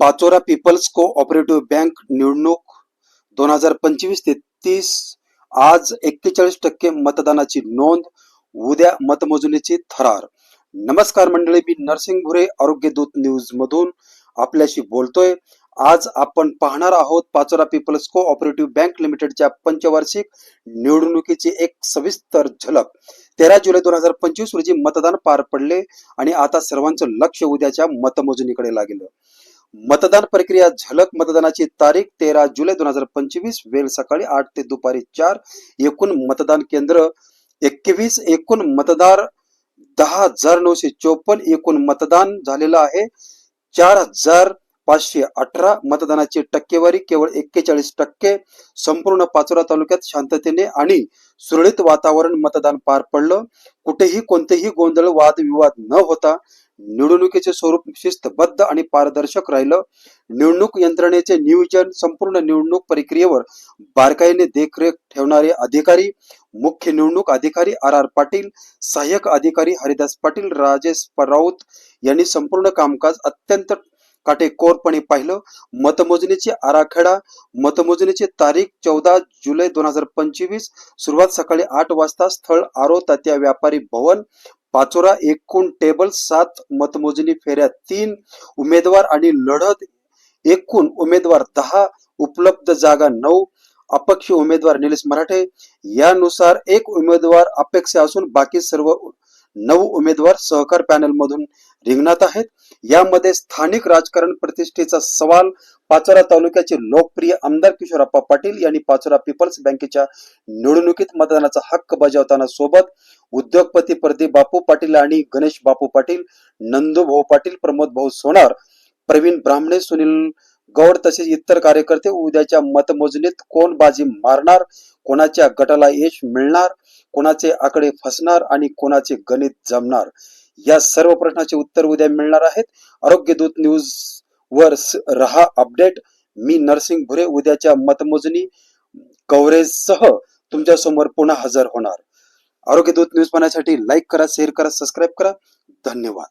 Pachora people's cooperative bank निवडणूक दोन हजार पंचवीस ते तीस. आज एक्केचाळीस टक्के मतदानाची नोंद उद्या मतमोजणीची थरार. नमस्कार मंडळी मी नरसिंग भुरे आरोग्य दूत न्यूज मधून आपल्याशी बोलतोय. आज आपण पाहणार आहोत पाचोरा पीपल्स कोऑपरेटिव्ह बँक लिमिटेडच्या पंचवार्षिक निवडणुकीची एक सविस्तर झलक. तेरा जुलै दोन हजार पंचवीस रोजी मतदान पार पडले आणि आता सर्वांचं लक्ष उद्याच्या मतमोजणीकडे लागलं. मतदान प्रक्रिया झलक मतदानाची तारीख तेरा जुलै दोन हजार पंचवीस वेळ सकाळी आठ ते दुपारी चार एकूण मतदान केंद्र एकवीस एकूण मतदार दहा हजार नऊशे चोपन्न एकूण मतदान झालेलं आहे चार हजार पाचशे अठरा मतदानाची टक्केवारी केवळ एक्केचाळीस टक्के संपूर्ण पाचोरा तालुक्यात शांततेने आणि सुरळीत वातावरण मतदान पार पडलं. कुठेही कोणतेही गोंधळ वादविवाद न होता निवडणुकीचे स्वरूप शिस्तबद्ध आणि पारदर्शक राहिलं. निवडणूक यंत्रणेचे नियोजन संपूर्ण निवडणूक प्रक्रियेवर बारकाईने देखरेख ठेवणारे अधिकारी मुख्य निवडणूक अधिकारी आर आर पाटील सहाय्यक अधिकारी हरिदास पाटील राजेश राऊत यांनी संपूर्ण कामकाज अत्यंत काटेकोरपणे पाहिलं. मतमोजणीची आराखडा मतमोजणीची तारीख चौदा जुलै दोन हजार पंचवीस सुरुवात सकाळी आठ वाजता स्थळ आरो तात्या व्यापारी भवन पाचोरा एकूण टेबल सात मतमोजणी फेऱ्या तीन उमेदवार आणि लढत एकूण उमेदवार दहा उपलब्ध जागा नऊ अपक्ष उमेदवार निलेश मराठे. यानुसार एक उमेदवार अपेक्षा असून बाकी सर्व नऊ उमेदवार सहकार पॅनल मधून रिंगणात आहेत. यामध्ये स्थानिक राजकारण प्रतिष्ठेचा सवाल पाचोरा तालुक्याचे लोकप्रिय आमदार किशोरप्पा पाटील यांनी पाचोरा पीपल्स बँकेच्या निवडणुकीत मतदानाचा हक्क बजावताना सोबत उद्योगपती प्रदीप बापू पाटील आणि गणेश बापू पाटील नंदू भाऊ पाटील प्रमोद भाऊ सोनार प्रवीण ब्राह्मणे सुनील गौड तसेच इतर कार्यकर्ते उद्याच्या मतमोजणीत कोण बाजी मारणार कोणाच्या गटाला यश मिळणार कोणाचे आकडे फसणार आणि कोणाचे गणित जमणार? या सर्व प्रश्नाचे उत्तर उद्या मिळणार आहेत. आरोग्य दूत न्यूज वर रहा अपडेट. मी नरसिंग भुरे उद्याच्या मतमोजणी कव्हरेज सह तुमच्यासमोर पुन्हा हजर होणार. आरोग्य दूत न्यूज पाहण्यासाठी लाईक करा शेअर करा सबस्क्राईब करा. धन्यवाद.